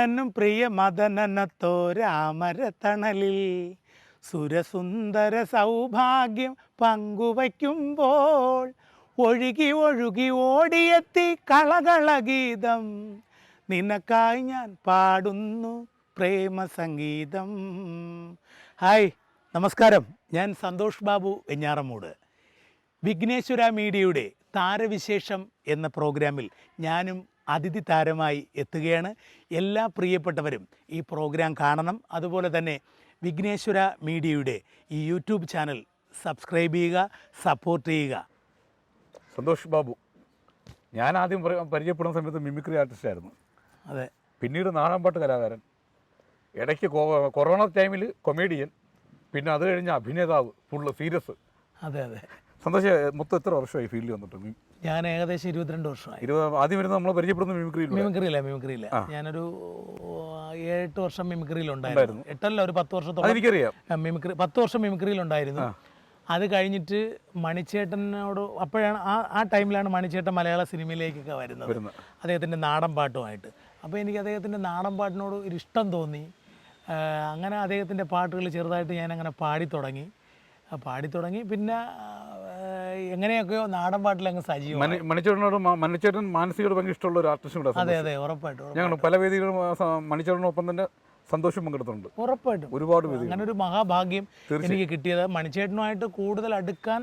രമണനും പ്രിയ മദനനത്തോരാമരത്തണലിൽ സുരസുന്ദര സൗഭാഗ്യം പങ്കുവയ്ക്കുമ്പോൾ ഒഴുകി ഒഴുകി ഓടിയെത്തി കളകളഗീതം. നിനക്കായി ഞാൻ പാടുന്നു പ്രേമ സംഗീതം ഹായ് നമസ്കാരം. ഞാൻ സന്തോഷ് ബാബു വെഞ്ഞാറമൂട്. വിഘ്നേശ്വര മീഡിയയുടെ താരവിശേഷം എന്ന പ്രോഗ്രാമിൽ ഞാനും അതിഥി താരമായി എത്തുകയാണ്. എല്ലാ പ്രിയപ്പെട്ടവരും ഈ പ്രോഗ്രാം കാണണം. അതുപോലെ തന്നെ വിഘ്നേശ്വര മീഡിയയുടെ ഈ യൂട്യൂബ് ചാനൽ സബ്സ്ക്രൈബ് ചെയ്യുക സപ്പോർട്ട് ചെയ്യുക. സന്തോഷ് ബാബു ഞാൻ ആദ്യം പരിചയപ്പെടുന്ന സമയത്ത് മിമിക്രി ആർട്ടിസ്റ്റ് ആയിരുന്നു. അതെ. പിന്നീട് നാടൻപാട്ട് കലാകാരൻ ഇടയ്ക്ക് കൊറോണ ടൈമിൽ കൊമേഡിയൻ പിന്നെ അത് കഴിഞ്ഞ് അഭിനേതാവ് ഫുള്ള് സീരിയസ്. അതെ അതെ. സന്തോഷ് മൊത്തം എത്ര വർഷമായി ഫീൽഡിൽ വന്നിട്ട്? ഞാൻ ഏകദേശം ഇരുപത്തിരണ്ട് വർഷമായി. ഇരുപത് ആദ്യം വരുന്നത് നമ്മൾ പരിചയപ്പെടുന്ന മിമിക്രിയിൽ മിമിക്രിയില്ല മിമിക്രിയില്ല ഞാനൊരു ഏഴെട്ട് വർഷം മിമിക്രിയിലുണ്ടായിരുന്നു എട്ടല്ല ഒരു പത്ത് വർഷത്തോളം. എനിക്കറിയാം മിമിക്രി പത്ത് വർഷം മിമിക്രിയിലുണ്ടായിരുന്നു അത് കഴിഞ്ഞിട്ട് മണിച്ചേട്ടനോട് അപ്പോഴാണ് ആ ആ ടൈമിലാണ് മണിച്ചേട്ടൻ മലയാള സിനിമയിലേക്കൊക്കെ വരുന്നത്. അദ്ദേഹത്തിന്റെ നാടൻ പാട്ടുമായിട്ട്. അപ്പോൾ എനിക്ക് അദ്ദേഹത്തിന്റെ നാടൻ പാട്ടിനോട് ഒരു ഇഷ്ടം തോന്നി. അങ്ങനെ അദ്ദേഹത്തിന്റെ പാട്ടുകൾ ചെറുതായിട്ട് ഞാൻ അങ്ങനെ പാടി തുടങ്ങി. പാടി തുടങ്ങി. പിന്നെ എങ്ങനെയൊക്കെയോ നാടൻ പാട്ടിൽ അങ്ങ് സജീവം മണി മണിച്ചേട്ടനോട് മണിച്ചേട്ടൻ മാനസികയോട് ഭയങ്കര ഇഷ്ടമുള്ള ഒരു ആർട്ടിസ്റ്റും കൂടെ അതെ അതെ ഉറപ്പായിട്ടും. ഞങ്ങൾ പല വേദികളും മണിച്ചേട്ടനോടൊപ്പം മണിച്ചേട്ടനൊപ്പം തന്നെ സന്തോഷം പങ്കെടുത്തിട്ടുണ്ട്. ഉറപ്പായിട്ടും. ഒരുപാട് അങ്ങനെ ഒരു മഹാഭാഗ്യം എനിക്ക് കിട്ടിയത്. മണിച്ചേട്ടനുമായിട്ട് കൂടുതൽ അടുക്കാൻ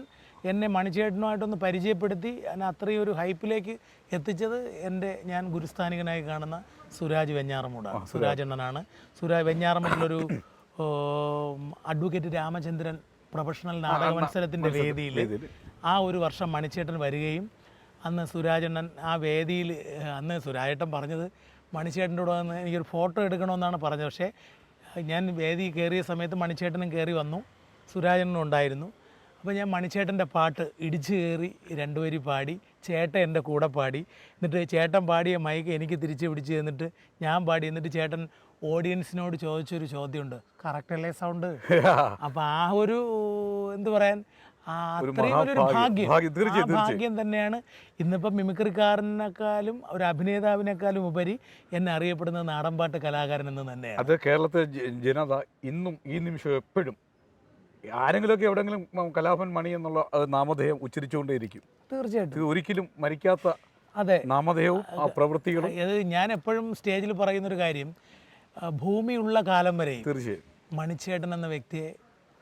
എന്നെ മണിച്ചേട്ടനുമായിട്ടൊന്ന് പരിചയപ്പെടുത്തി എന്നെ അത്രയും ഒരു ഹൈപ്പിലേക്ക് എത്തിച്ചത് എന്റെ ഞാൻ ഗുരുസ്ഥാനികനായി കാണുന്ന സുരാജ് വെഞ്ഞാറമൂടാണ്. സുരാജ്. എണ്ണനാണ് സുരാജ് വെഞ്ഞാറമൂടിലൊരു അഡ്വക്കേറ്റ് രാമചന്ദ്രൻ പ്രൊഫഷണൽ നാടക മത്സരത്തിന്റെ വേദിയിൽ. ആ ഒരു വർഷം മണിച്ചേട്ടൻ വരികയും അന്ന് സുരാജണ്ണൻ ആ വേദിയിൽ അന്ന് സുരാജേട്ടൻ പറഞ്ഞത് മണിച്ചേട്ടന്റെ കൂടെ വന്ന് എനിക്കൊരു ഫോട്ടോ എടുക്കണമെന്നാണ് പറഞ്ഞത്. പക്ഷേ ഞാൻ വേദി കയറിയ സമയത്ത് മണിച്ചേട്ടനും കയറി വന്നു. സുരാജണ്ണനും ഉണ്ടായിരുന്നു. അപ്പോൾ ഞാൻ മണിച്ചേട്ടന്റെ പാട്ട് ഇടിച്ചു കയറി രണ്ടുപേരും പാടി ചേട്ടൻ എന്റെ കൂടെ പാടി. എന്നിട്ട് ചേട്ടൻ പാടിയ മൈക്ക് എനിക്ക് തിരിച്ച് പിടിച്ച് തന്നിട്ട് ഞാൻ പാടി. എന്നിട്ട് ചേട്ടൻ ഓഡിയൻസിനോട് ചോദിച്ചൊരു ചോദ്യമുണ്ട്. കറക്റ്റല്ലേ സൗണ്ട്? അപ്പോൾ ആ ഒരു എന്ത് പറയാൻ ഭാഗ്യം. തന്നെയാണ് ഇന്നിപ്പം മിമിക്രിക്കാരനേക്കാളും ഒരു അഭിനേതാവിനേക്കാളും ഉപരി എന്നെ അറിയപ്പെടുന്ന നാടൻപാട്ട് കലാകാരൻ എന്ന് തന്നെയാണ്. അത് കേരളത്തെ ജനത ഇന്നും ഈ നിമിഷം എപ്പോഴും ആരെങ്കിലുമൊക്കെ എവിടെങ്കിലും കലാഭൻ മണി എന്നുള്ള നാമധേയം ഉച്ചരിച്ചുകൊണ്ടേയിരിക്കും. തീർച്ചയായിട്ടും. ഇത് ഒരിക്കലും മരിക്കാത്ത അതെ. നാമധേയവും ആ പ്രവൃത്തികളും അത് ഞാൻ എപ്പോഴും സ്റ്റേജിൽ പറയുന്ന ഒരു കാര്യം ഭൂമിയുള്ള കാലം വരെയും തീർച്ചയായും. മണിച്ചേട്ടൻ എന്ന വ്യക്തിയെ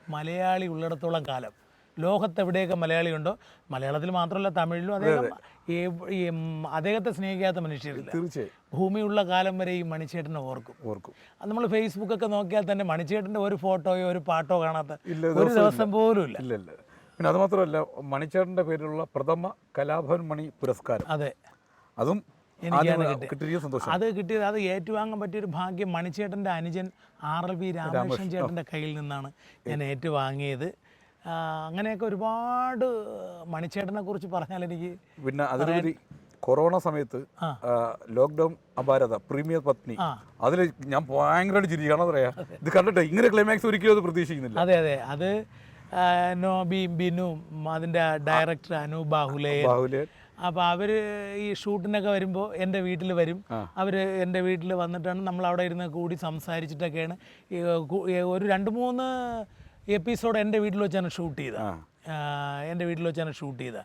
മലയാളി ഉള്ളിടത്തോളം കാലം ലോകത്ത് മലയാളിയുണ്ടോ? മലയാളത്തിൽ മാത്രമല്ല തമിഴിലും അദ്ദേഹം ഈ- അദ്ദേഹത്തെ സ്നേഹിക്കാത്ത മനുഷ്യരില്ല. തീർച്ചയായും. ഭൂമിയുള്ള കാലം വരെ ഈ മണിച്ചേട്ടനെ ഓർക്കും. ഓർക്കും. അത് നമ്മൾ ഫേസ്ബുക്കൊക്കെ നോക്കിയാൽ തന്നെ മണിച്ചേട്ടന്റെ ഒരു ഫോട്ടോയോ ഒരു പാട്ടോ കാണാത്ത ഒരു ദിവസം പോലും ഇല്ല. പിന്നെ അത് മാത്രമല്ല മണിച്ചേട്ടന്റെ പേരിലുള്ള പ്രഥമ കലാഭവൻ മണി പുരസ്കാരം. അതെ. അതും അത് കിട്ടിയത് അത് ഏറ്റുവാങ്ങാൻ പറ്റിയൊരു ഭാഗ്യം മണിച്ചേട്ടന്റെ അനുജൻ ആർ എൽ വി രാമകൃഷ്ണൻ ചേട്ടന്റെ കയ്യിൽ നിന്നാണ് ഞാൻ ഏറ്റുവാങ്ങിയത്. അങ്ങനെയൊക്കെ ഒരുപാട് മണിച്ചേട്ടനെ കുറിച്ച് പറഞ്ഞാൽ എനിക്ക് പിന്നെ അതിലുപരി കൊറോണ സമയത്ത്. ലോക്ക്ഡൗൺ അപാരത പ്രീമിയർ പത്നി. അതിൽ ഞാൻ ഭയങ്കരമായിട്ട് ചിരിക്കണം പറയാ? ഇത് കണ്ടിട്ട് ഇങ്ങനെ ക്ലൈമാക്സ് ഒരിക്കലും അത് പ്രതീക്ഷിക്കുന്നില്ല. അതെ അതെ. അത് നോബി ബിനു അതിന്റെ ഡയറക്ടർ അനു ബാഹുലയൻ ബാഹുലേ അപ്പോൾ അവർ ഈ ഷൂട്ടിനൊക്കെ വരുമ്പോൾ എന്റെ വീട്ടിൽ വരും. അവർ എന്റെ വീട്ടിൽ വന്നിട്ടാണ് നമ്മൾ അവിടെ ഇരുന്ന് കൂടി സംസാരിച്ചിട്ടൊക്കെയാണ്. ഒരു രണ്ട് മൂന്ന് എപ്പിസോഡ് എന്റെ വീട്ടിൽ വെച്ചാണ് ഷൂട്ട് ചെയ്തത്. എന്റെ വീട്ടിൽ വെച്ചാണ് ഷൂട്ട് ചെയ്തത്.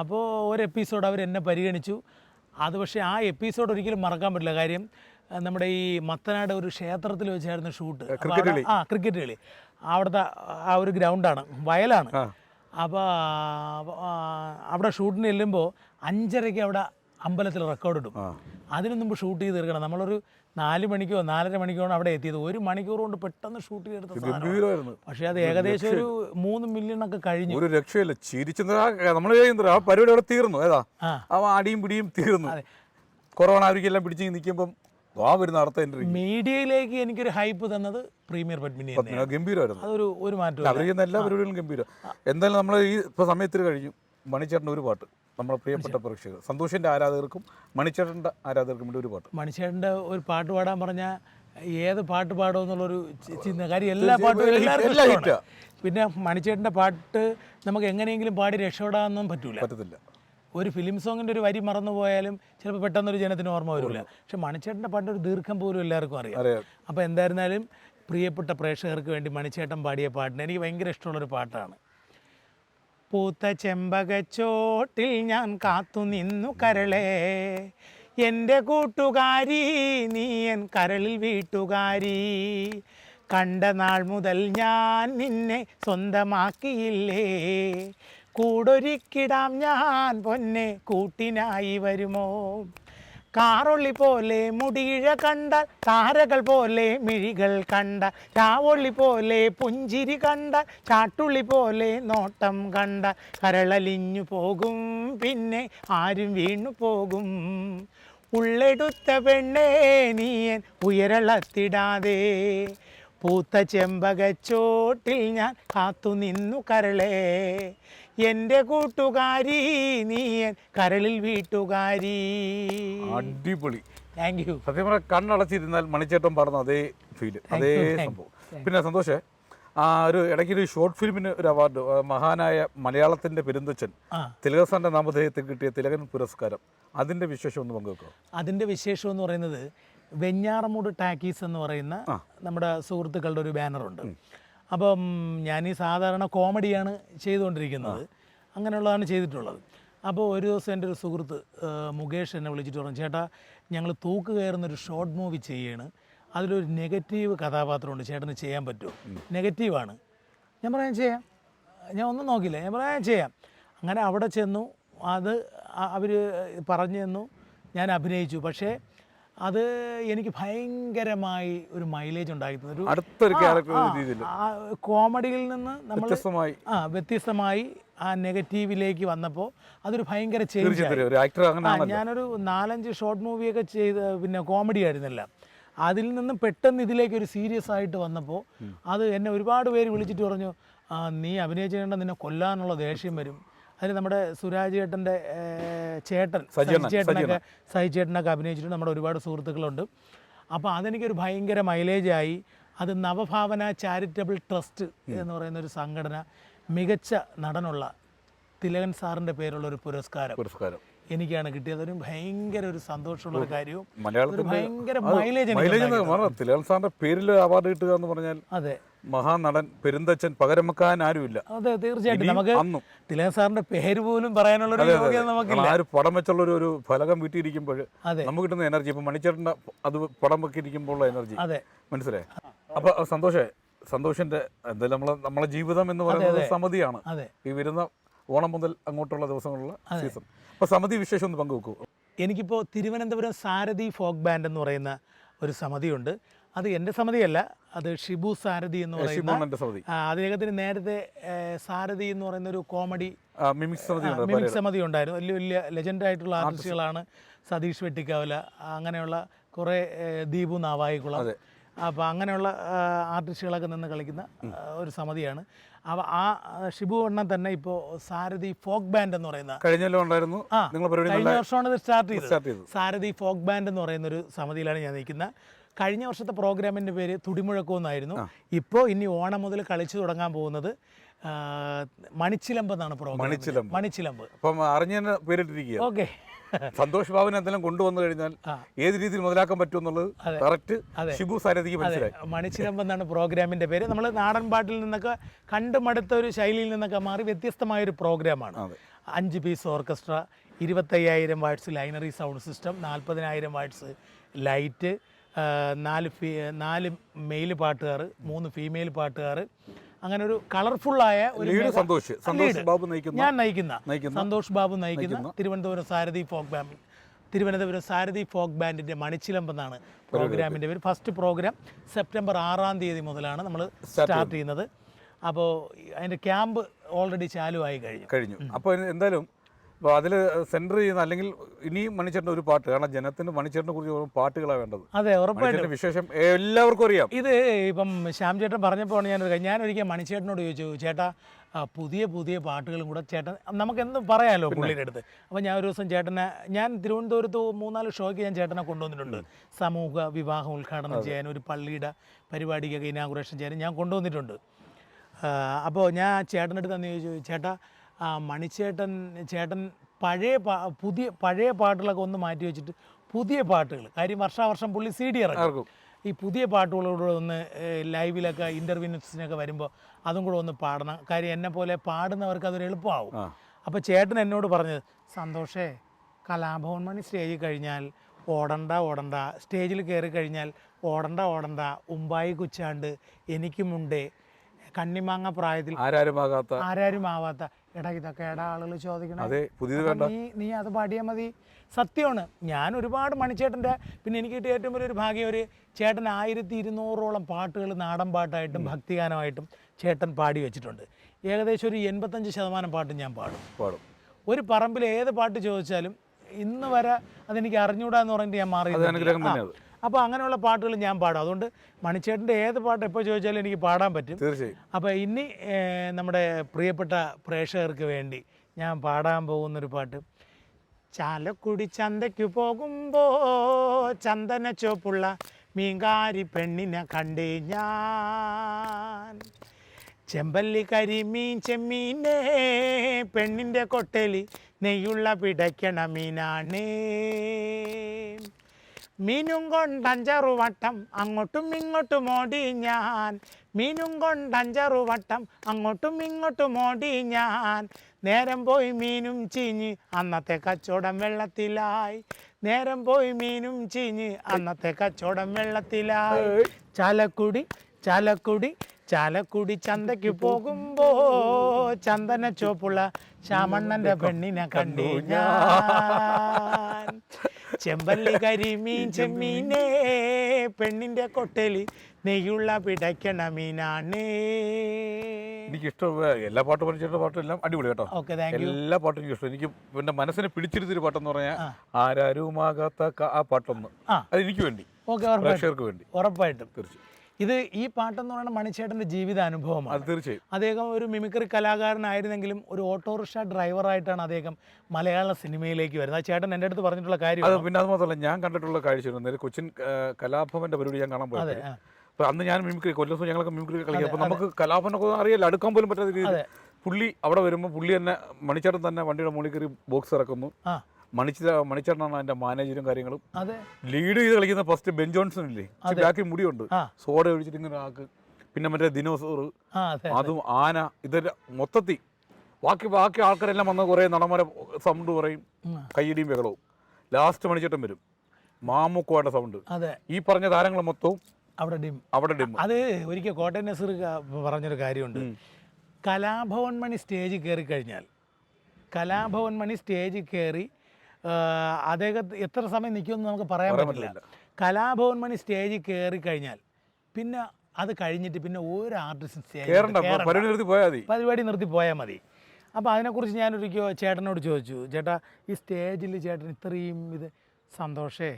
അപ്പോൾ ഒരു എപ്പിസോഡ് അവർ എന്നെ പരിഗണിച്ചു. അത് പക്ഷേ ആ എപ്പിസോഡ് ഒരിക്കലും മറക്കാൻ പറ്റില്ല. കാര്യം നമ്മുടെ ഈ മത്തനാട് ഒരു ക്ഷേത്രത്തിൽ വെച്ചായിരുന്നു ഷൂട്ട് ആ ക്രിക്കറ്റ് കളി. അവിടുത്തെ ആ ഒരു ഗ്രൗണ്ടാണ് വയലാണ്. അപ്പോൾ അവിടെ ഷൂട്ടിന് ചെല്ലുമ്പോൾ അഞ്ചരയ്ക്ക് അവിടെ അമ്പലത്തിൽ റെക്കോർഡ് ഇടും. അതിനൊന്നും അതിനു മുമ്പ് ഷൂട്ട് ചെയ്ത് തീർക്കണം. നമ്മളൊരു നാല് മണിക്കോ നാലര മണിക്കോ അവിടെ എത്തിയത്. ഒരു മണിക്കൂർ കൊണ്ട് പെട്ടെന്ന് ഷൂട്ട് ചെയ്തെടുത്ത പക്ഷേ അത് ഏകദേശം ഒരു മൂന്ന് മില്യൺ ഒക്കെ കഴിഞ്ഞു. ഒരു രക്ഷയില്ല. ചിരിച്ചു നമ്മൾ ചെയ്യുന്നത് ആ പരിപാടി അവിടെ തീർന്നു. ഏതാ? ആ. അടിയും പിടിയും തീർന്നു. കൊറോണ അവർക്കെല്ലാം പിടിച്ച് നിൽക്കുമ്പം മീഡിയയിലേക്ക് എനിക്കൊരു ഹൈപ്പ് തന്നത് പ്രീമിയർ പത്മിനി ഗംഭീരമായിരുന്നു. അതൊരു ഒരു മാറ്റവും അവർ ചെയ്യുന്ന എല്ലാ പരിപാടികളും ഗംഭീരം. എന്തായാലും നമ്മൾ ഈ സമയത്തിൽ കഴിഞ്ഞു. മണിച്ചേട്ടന്റെ ഒരു പാട്ട്. നമ്മുടെ പ്രിയപ്പെട്ട പ്രേക്ഷകർ. സന്തോഷിന്റെ ആരാധകർക്കും മണിച്ചേട്ടന്റെ ആരാധകർക്കും വേണ്ടി ഒരു പാട്ട്. മണിച്ചേട്ടന്റെ ഒരു പാട്ട് പാടാൻ പറഞ്ഞാൽ ഏത് പാട്ട് പാടുമെന്നുള്ളൊരു എന്നുള്ളൊരു ചിന്ത കാര്യം എല്ലാ പാട്ടും എല്ലാവർക്കും പിന്നെ മണിച്ചേട്ടന്റെ പാട്ട് നമുക്ക് എങ്ങനെയെങ്കിലും പാടി രക്ഷപ്പെടാമെന്നും പറ്റൂല. പറ്റത്തില്ല. ഒരു ഫിലിം സോങ്ങിന്റെ ഒരു വരി മറന്നു പോയാലും ചിലപ്പോൾ പെട്ടെന്നൊരു ജനത്തിന് ഓർമ്മ വരില്ല. പക്ഷെ മണിച്ചേട്ടന്റെ ഒരു ദീർഘം പോലും എല്ലാവർക്കും അറിയാം. അറിയാം. അപ്പോൾ എന്തായിരുന്നാലും പ്രിയപ്പെട്ട പ്രേക്ഷകർക്ക് വേണ്ടി മണിച്ചേട്ടൻ പാടിയ പാട്ടിന് എനിക്ക് ഭയങ്കര ഇഷ്ടമുള്ളൊരു പാട്ടാണ്. പൂത്ത ചെമ്പകച്ചോട്ടിൽ ഞാൻ കാത്തു നിന്നു കരളേ. എന്റെ കൂട്ടുകാരി നീ എൻ കരളിൽ വീട്ടുകാരി. കണ്ട നാൾ മുതൽ ഞാൻ നിന്നെ സ്വന്തമാക്കിയില്ലേ. കൂടൊരുക്കിടാം ഞാൻ പൊന്നെ കൂട്ടിനായി വരുമോ? കാറൊള്ളി പോലെ മുടിയിഴ കണ്ടാൽ താരകൾ പോലെ മിഴികൾ കണ്ട ചാവൊള്ളി പോലെ പുഞ്ചിരി കണ്ട ചാട്ടുള്ളി പോലെ നോട്ടം കണ്ട കരളലിഞ്ഞു പോകും പിന്നെ ആരും വീണു പോകും. ഉള്ളെടുത്ത പെണ്ണേ നീയൻ ഉയരളത്തിടാതെ. പൂത്ത ചെമ്പകച്ചോട്ടിൽ ഞാൻ കാത്തു നിന്നു കരളേ. എന്റെ കൂട്ടുകാരി നീ കരളിൽ വീട്ടുകാരി. അടിപൊളി. താങ്ക് യു സത്യം പറഞ്ഞാൽ കണ്ണടച്ചിരുന്നാൽ മണിച്ചേട്ടൻ പാടുന്ന അതേ ഫീൽ അതേ സംഭവം. പിന്നെ സന്തോഷേ ആ ഒരു ഇടയ്ക്കൊരു ഷോർട്ട് ഫിലിമിന് ഒരു അവാർഡ് മഹാനായ മലയാളത്തിന്റെ പെരുന്തച്ചൻ ആ. തിലകസാന്റെ നാമധേയത്തിൽ കിട്ടിയ തിലകൻ പുരസ്കാരം. അതിന്റെ വിശേഷം ഒന്ന് പങ്കുവെക്കുക അതിന്റെ വിശേഷം എന്ന് പറയുന്നത് വെഞ്ഞാറമൂട് ടാക്കീസ് എന്ന് പറയുന്ന നമ്മുടെ സുഹൃത്തുക്കളുടെ ഒരു ബാനറുണ്ട് അപ്പം ഞാൻ ഈ സാധാരണ കോമഡിയാണ് ചെയ്തുകൊണ്ടിരിക്കുന്നത്. അങ്ങനെയുള്ളതാണ് ചെയ്തിട്ടുള്ളത്. അപ്പോൾ ഒരു ദിവസം എന്റെ ഒരു സുഹൃത്ത് മുകേഷ് എന്നെ വിളിച്ചിട്ട് പറഞ്ഞു ചേട്ടാ ഞങ്ങൾ തൂക്ക് കയറുന്നൊരു ഷോർട്ട് മൂവി ചെയ്യാണ്. അതിലൊരു നെഗറ്റീവ് കഥാപാത്രമുണ്ട്. ചേട്ടന് ചെയ്യാൻ പറ്റുമോ? നെഗറ്റീവാണ്. ഞാൻ പറയാം ചെയ്യാം. ഞാൻ ഒന്നും നോക്കില്ല. ഞാൻ പറയാം ചെയ്യാം. അങ്ങനെ അവിടെ ചെന്നു. അത് അവർ പറഞ്ഞു തന്നു. ഞാൻ അഭിനയിച്ചു. പക്ഷേ അത് എനിക്ക് ഭയങ്കരമായി ഒരു മൈലേജ് ഉണ്ടാക്കി തന്നു. അടുത്തൊരു ക്യാരക്ടർ കോമഡിയിൽ നിന്ന് നമ്മൾ ആ വ്യത്യസ്തമായി ആ നെഗറ്റീവിലേക്ക് വന്നപ്പോൾ അതൊരു ഭയങ്കര ചേഞ്ച് ഞാനൊരു നാലഞ്ച് ഷോർട്ട് മൂവിയൊക്കെ ചെയ്ത് പിന്നെ കോമഡി ആയിരുന്നില്ല. അതിൽ നിന്ന് പെട്ടെന്ന് ഇതിലേക്ക് ഒരു സീരിയസ് ആയിട്ട് വന്നപ്പോൾ അത് എന്നെ ഒരുപാട് പേര് വിളിച്ചിട്ട് പറഞ്ഞു നീ അഭിനയിച്ചേണ്ട നിന്നെ കൊല്ലാനുള്ള ദേഷ്യം വരും. അതിന് നമ്മുടെ സുരാജ് ചേട്ടന്റെ ചേട്ടൻ ചേട്ടനൊക്കെ സഹി ചേട്ടനൊക്കെ അഭിനയിച്ചിട്ടുണ്ട്. നമ്മുടെ ഒരുപാട് സുഹൃത്തുക്കളുണ്ട്. അപ്പോൾ അതെനിക്കൊരു ഭയങ്കര മൈലേജായി. അത് നവഭാവന ചാരിറ്റബിൾ ട്രസ്റ്റ് എന്ന് പറയുന്ന ഒരു സംഘടന മികച്ച നടനുള്ള തിലകൻ സാറിന്റെ പേരുള്ള ഒരു പുരസ്കാരം പുരസ്കാരം. എനിക്കാണ് കിട്ടിയത്. ഒരു ഭയങ്കര ഒരു സന്തോഷമുള്ള ഒരു കാര്യവും ഭയങ്കര മൈലേജ്. തിലകൻ സാറിന്റെ പേരിൽ അവാർഡ് കിട്ടുക എന്ന് പറഞ്ഞാൽ അതെ. മഹാനടൻ പെരുന്തച്ഛൻ പകരം വെക്കാൻ ആരുമില്ല. അതെ തീർച്ചയായിട്ടും. നമുക്ക് അന്നും. തിലകൻ സാറിന്റെ പേര് പോലും പറയാനുള്ള ഒരു യോഗ്യത. നമുക്കില്ല. ആ ഒരു പടം വെച്ചുള്ള ഒരു- ഒരു ഫലകം വീട്ടിയിരിക്കുമ്പോൾ നമുക്ക് കിട്ടുന്ന എനർജി ഇപ്പൊ മണിച്ചേട്ടന്റെ അത് പടം വെക്കിയിരിക്കുമ്പോഴുള്ള എനർജി അതെ. മനസ്സിലായി? അപ്പൊ സന്തോഷേ. സന്തോഷിന്റെ എന്തായാലും നമ്മളെ നമ്മളെ ജീവിതം എന്ന് പറയുന്നത് സമിതിയാണ്. ഈ വരുന്ന ഓണം മുതൽ അങ്ങോട്ടുള്ള ദിവസങ്ങളുള്ള സീസൺ അപ്പൊ സമിതി വിശേഷം ഒന്ന് പങ്കുവെക്കൂ. എനിക്കിപ്പോൾ തിരുവനന്തപുരം സാരഥി ഫോക്ക് ബാൻഡ് എന്ന് പറയുന്ന ഒരു സമിതിയുണ്ട്. അത് എന്റെ സമിതിയല്ല അത് ഷിബു സാരഥി എന്ന് പറയുന്ന സമിതി. അദ്ദേഹത്തിന് നേരത്തെ സാരഥി എന്ന് പറയുന്ന ഒരു കോമഡി മിമിക് സമിതി ഉണ്ടായിരുന്നു വലിയ വലിയ ലെജൻഡായിട്ടുള്ള ആർട്ടിസ്റ്റുകളാണ്. സതീഷ് വെട്ടിക്കാവല അങ്ങനെയുള്ള കുറേ ദീപു നാവായിക്കുളം. അപ്പോൾ അങ്ങനെയുള്ള ആർട്ടിസ്റ്റുകളൊക്കെ നിന്ന് കളിക്കുന്ന ഒരു സമിതിയാണ്. ആ ആ, ഷിബു എണ്ണം തന്നെ ഇപ്പോ സാരഥി ഫോക്ക് ബാൻഡ് എന്ന് പറയുന്ന കഴിഞ്ഞല്ലോ ഉണ്ടായിരുന്നു. ആ കഴിഞ്ഞ വർഷമാണ് ഇത് സ്റ്റാർട്ട് ചെയ്തത്. സാരഥി ഫോക്ക് ബാൻഡ് എന്ന് പറയുന്ന ഒരു സമിതിയിലാണ് ഞാൻ നിൽക്കുന്നത്. കഴിഞ്ഞ വർഷത്തെ പ്രോഗ്രാമിന്റെ പേര് തുടിമുഴക്കം എന്നായിരുന്നു ഇപ്പോൾ ഇനി ഓണം മുതൽ കളിച്ചു തുടങ്ങാൻ പോകുന്നത് മണിച്ചിലമ്പ് എന്നാണ് പ്രോഗ്രാം. മണിച്ചിലമ്പ്. മണിച്ചിലമ്പ്. അപ്പം അറിഞ്ഞ പേരിട്ടിരിക്കുക ഓക്കെ. സന്തോഷ് ബാബുനെ എന്തെങ്കിലും കൊണ്ടുവന്നു കഴിഞ്ഞാൽ. ഏത് രീതിയിൽ മുതലാക്കാൻ പറ്റുമെന്നുള്ളത് കറക്റ്റ് ഷിബു സാരഥിക്ക് മനസ്സിലായി. മണിച്ചിലമ്പ് എന്നാണ് പ്രോഗ്രാമിന്റെ പേര്. നമ്മൾ നാടൻ പാട്ടിൽ നിന്നൊക്കെ കണ്ടു മടുത്ത ഒരു ശൈലിയിൽ നിന്നൊക്കെ മാറി വ്യത്യസ്തമായ ഒരു പ്രോഗ്രാമാണ്. അഞ്ച് പീസ് ഓർക്കസ്ട്ര ഇരുപത്തയ്യായിരം watts line array sound system നാൽപ്പതിനായിരം വാട്ട്സ് ലൈറ്റ് നാല് ഫീ നാല് മെയിൽ പാട്ടുകാർ മൂന്ന് ഫീമെയിൽ പാട്ടുകാർ അങ്ങനെ ഒരു കളർഫുള്ളായ ഒരു ലീഡ് സന്തോഷ്. സന്തോഷ് ബാബു നയിക്കുന്ന ഞാൻ നയിക്കുന്ന. നയിക്കുന്ന സന്തോഷ് ബാബു നയിക്കുന്ന Thiruvananthapuram Sarathi folk band Thiruvananthapuram Sarathi folk ബാൻഡിന്റെ Manichilambu എന്നാണ് പ്രോഗ്രാമിന്റെ പേര്. ഫസ്റ്റ് പ്രോഗ്രാം സെപ്റ്റംബർ ആറാം തീയതി മുതലാണ് നമ്മൾ സ്റ്റാർട്ട് ചെയ്യുന്നത്. അപ്പോൾ അതിന്റെ ക്യാമ്പ് ഓൾറെഡി ചാലുവായി കഴിഞ്ഞു. കഴിഞ്ഞു. അപ്പോൾ എന്തായാലും അപ്പോൾ അതിൽ സെന്റർ ചെയ്യുന്ന അല്ലെങ്കിൽ ഇനിയും മണിച്ചേട്ടന്റെ ഒരു പാട്ട് കാരണം ജനത്തിന് മണിച്ചേട്ടനെ കുറിച്ച് പാട്ടുകളാണ് വേണ്ടത്. അതെ ഉറപ്പായിട്ടും. വിശേഷം എല്ലാവർക്കും അറിയാം. ഇത് ഇപ്പം ശ്യാം ചേട്ടൻ പറഞ്ഞപ്പോൾ ഞാൻ ഞാൻ ഒരിക്കൽ മണിച്ചേട്ടനോട് ചോദിച്ചു ചേട്ടാ പുതിയ പുതിയ പാട്ടുകളും കൂടെ ചേട്ടൻ നമുക്ക് എന്ത് പറയാമല്ലോ പുള്ളിയുടെ അടുത്ത്? അപ്പോൾ ഞാൻ ഒരു ദിവസം ചേട്ടനെ ഞാൻ തിരുവനന്തപുരത്ത് മൂന്നാൽ ഷോയ്ക്ക് ഞാൻ ചേട്ടനെ കൊണ്ടുവന്നിട്ടുണ്ട്. സമൂഹ വിവാഹം ഉദ്ഘാടനം ചെയ്യാൻ ഒരു പള്ളിയുടെ പരിപാടിക്കൊക്കെ ഇനാഗുറേഷൻ ചെയ്യാൻ ഞാൻ കൊണ്ടുവന്നിട്ടുണ്ട്. അപ്പോൾ ഞാൻ ചേട്ടന്റെ അടുത്ത് തന്നെ ചോദിച്ചു ചേട്ടാ മണിച്ചേട്ടൻ ചേട്ടൻ പഴയ പാ പുതിയ പഴയ പാട്ടുകളൊക്കെ ഒന്ന് മാറ്റി വെച്ചിട്ട് പുതിയ പാട്ടുകൾ കാര്യം വർഷാവർഷം പുള്ളി സി ഡി ഇറക്കും ഈ പുതിയ പാട്ടുകളോട് ഒന്ന് ലൈവിലൊക്കെ ഇന്റർവ്യൂസിനൊക്കെ വരുമ്പോൾ അതും കൂടെ ഒന്ന് പാടണം. കാര്യം എന്നെ പോലെ പാടുന്നവർക്ക് അതൊരു എളുപ്പമാവും അപ്പോൾ ചേട്ടൻ എന്നോട് പറഞ്ഞത് സന്തോഷേ കലാഭവൻ മണി സ്റ്റേജിൽ കഴിഞ്ഞാൽ ഓടണ്ട ഓടണ്ട. സ്റ്റേജിൽ കയറി കഴിഞ്ഞാൽ ഓടണ്ട ഓടണ്ട. ഉമ്പായി കുച്ചാണ്ട് എനിക്കുമുണ്ട് കണ്ണിമാങ്ങ പ്രായത്തിൽ ആരാരും ആകാത്ത ആരാരും ആവാത്ത എടാ ഇതൊക്കെ എടാ ആളുകൾ ചോദിക്കണം. അതെ പുതിയത് വേണ്ട നീ നീ അത് പാടിയാൽ മതി. സത്യമാണ്. ഞാൻ ഒരുപാട് മണിച്ചേട്ടന്റെ പിന്നെ എനിക്ക് കിട്ടിയ ഏറ്റവും വലിയൊരു ഭാഗ്യം ഒരു ചേട്ടൻ ആയിരത്തി ഇരുന്നൂറോളം പാട്ടുകൾ നാടൻ പാട്ടായിട്ടും ഭക്തിഗാനമായിട്ടും ചേട്ടൻ പാടി വെച്ചിട്ടുണ്ട്. ഏകദേശം ഒരു എൺപത്തഞ്ച് ശതമാനം പാട്ടും ഞാൻ പാടും. പാടും. ഒരു പറമ്പിൽ ഏത് പാട്ട് ചോദിച്ചാലും ഇന്ന് വരെ അതെനിക്ക് അറിഞ്ഞൂടാന്ന് പറഞ്ഞിട്ട് ഞാൻ മാറി അപ്പോൾ അങ്ങനെയുള്ള പാട്ടുകൾ ഞാൻ പാടും. അതുകൊണ്ട് മണിച്ചേട്ടന്റെ ഏത് പാട്ട് എപ്പോൾ ചോദിച്ചാലും എനിക്ക് പാടാൻ പറ്റും. തീർച്ചയായും. അപ്പോൾ ഇനി നമ്മുടെ പ്രിയപ്പെട്ട പ്രേക്ഷകർക്ക് വേണ്ടി ഞാൻ പാടാൻ പോകുന്നൊരു പാട്ട്. ചാലക്കുടി ചന്തയ്ക്ക് പോകുമ്പോ ചന്ദന ചോപ്പുള്ള മീങ്കാരി പെണ്ണിനെ കണ്ടേ ഞാൻ. ചെമ്പല്ലി കരിമീൻ ചെമ്മീനേ പെണ്ണിന്റെ കൊട്ടലി നെയ്യുള്ള പിടയ്ക്കണ മീനാണേ. മീനും കൊണ്ടഞ്ചറു വട്ടം അങ്ങോട്ടും ഇങ്ങോട്ടും ഓടി ഞാൻ. മീനും കൊണ്ടഞ്ചറു വട്ടം അങ്ങോട്ടും ഇങ്ങോട്ടും ഓടി ഞാൻ. നേരം പോയി മീനും ചീഞ്ഞ് അന്നത്തെ കച്ചവടം വെള്ളത്തിലായി. നേരം പോയി മീനും ചീഞ്ഞ് അന്നത്തെ കച്ചവടം വെള്ളത്തിലായി. ചാലക്കുടി ചാലക്കുടി ചാലക്കുടി ചന്തയ്ക്ക് പോകുമ്പോ ചന്ദന ചോപ്പുള്ള ശ്യാമണ്ണന്റെ പെണ്ണിനെ കണ്ടു ഞാൻ. ചെമ്പല്ലി കരിമീൻ ചെമ്മീനേ പെണ്ണിന്റെ കൊട്ടലി നെയ്യുള്ള പിടയ്ക്കണ മീനാണേ. എനിക്ക് ഇഷ്ടം എല്ലാ പാട്ടും പഠിച്ചിട്ടുള്ള പാട്ടും എല്ലാം അടിപൊളി കേട്ടോ. എല്ലാ പാട്ടും എനിക്ക് ഇഷ്ടം എനിക്ക് പിന്നെ മനസ്സിനെ പിടിച്ചിരുത്തൊരു പാട്ടെന്ന് പറഞ്ഞാൽ ആരാരുമാകാത്ത ആ പാട്ടൊന്ന്. അത് എനിക്ക് വേണ്ടി. ഓക്കെ പ്രേക്ഷകർക്ക് വേണ്ടി. ഉറപ്പായിട്ടും. തീർച്ചയായും. ഇത് ഈ പാട്ടെന്ന് പറയുന്നത് മണിച്ചേട്ടന്റെ ജീവിത അനുഭവമാണ് അത് തീർച്ചയായും. അദ്ദേഹം ഒരു മിമിക്രി കലാകാരനായിരുന്നെങ്കിലും ഒരു ഓട്ടോറിക്ഷ ഡ്രൈവറായിട്ടാണ് അദ്ദേഹം മലയാള സിനിമയിലേക്ക് വരുന്നത്. ആ ചേട്ടൻ എന്റെ അടുത്ത് പറഞ്ഞിട്ടുള്ള അത് കാര്യം പിന്നെ അത് മാത്രമല്ല ഞാൻ കണ്ടിട്ടുള്ള കാഴ്ച നേരെ കൊച്ചിൻ ആ, കലാഭവന്റെ പരിപാടി ഞാൻ കാണാൻ പോയത്. അപ്പൊ അന്ന് ഞാൻ മിമിക്രി കൊല്ലം ദിവസം ഞങ്ങളൊക്കെ മിമിക്രി കളിക്കും. അപ്പൊ നമുക്ക് കലാഭവനൊക്കെ അറിയില്ല. അടുക്കാൻ പോലും പറ്റാത്ത രീതിയിൽ പുള്ളി അവിടെ വരുമ്പോൾ പുള്ളി തന്നെ മണിച്ചേട്ടൻ തന്നെ വണ്ടിയുടെ മുകളിൽ കയറി ബോക്സ് ഇറക്കുന്നു. ആ. മണിച്ച മണിച്ചേട്ടനാണ് അതിന്റെ മാനേജരും കാര്യങ്ങളും ലീഡ് ചെയ്ത് കളിക്കുന്ന ഫസ്റ്റ് ബെൻ ജോൺസൺ ഇല്ലേ ബാക്കി മുടിയുണ്ട്. സോഡ ഒഴിച്ചിട്ട് ഇങ്ങനെ ആക്ക്. പിന്നെ മറ്റേ ദിനോസോർ അതെ ആന ഇതെല്ലാം മൊത്തത്തിൽ ബാക്കി ബാക്കി ആൾക്കാരെല്ലാം വന്ന് കുറേ നടന്മാരെ സൗണ്ട് പറയും കയ്യടിയും ബഹളവും. ലാസ്റ്റ് മണിച്ചേട്ടൻ വരും. മാമുക്കോയുടെ സൗണ്ട്. ഈ പറഞ്ഞ താരങ്ങൾ മൊത്തവും അവിടെ ഡിം. അവിടെ ഡിം. അത് ഒരിക്കൽ കോട്ടയം നസീർ പറഞ്ഞൊരു കാര്യമുണ്ട്. കലാഭവൻ മണി സ്റ്റേജിൽ കയറി കഴിഞ്ഞാൽ കലാഭവൻ മണി സ്റ്റേജിൽ കയറി അദ്ദേഹത്തെ എത്ര സമയം നിൽക്കുമെന്ന് നമുക്ക് പറയാൻ പറ്റില്ല. കലാഭവൻ മണി സ്റ്റേജിൽ കയറി കഴിഞ്ഞാൽ പിന്നെ അത് കഴിഞ്ഞിട്ട് പിന്നെ ഒരു ആർട്ടിസ്റ്റും പരിപാടി നിർത്തി പോയാൽ മതി. അപ്പോൾ അതിനെക്കുറിച്ച് ഞാനൊരിക്കൽ ചേട്ടനോട് ചോദിച്ചു ചേട്ടാ ഈ സ്റ്റേജിൽ ചേട്ടൻ ഇത്രയും ഇത് സന്തോഷേ?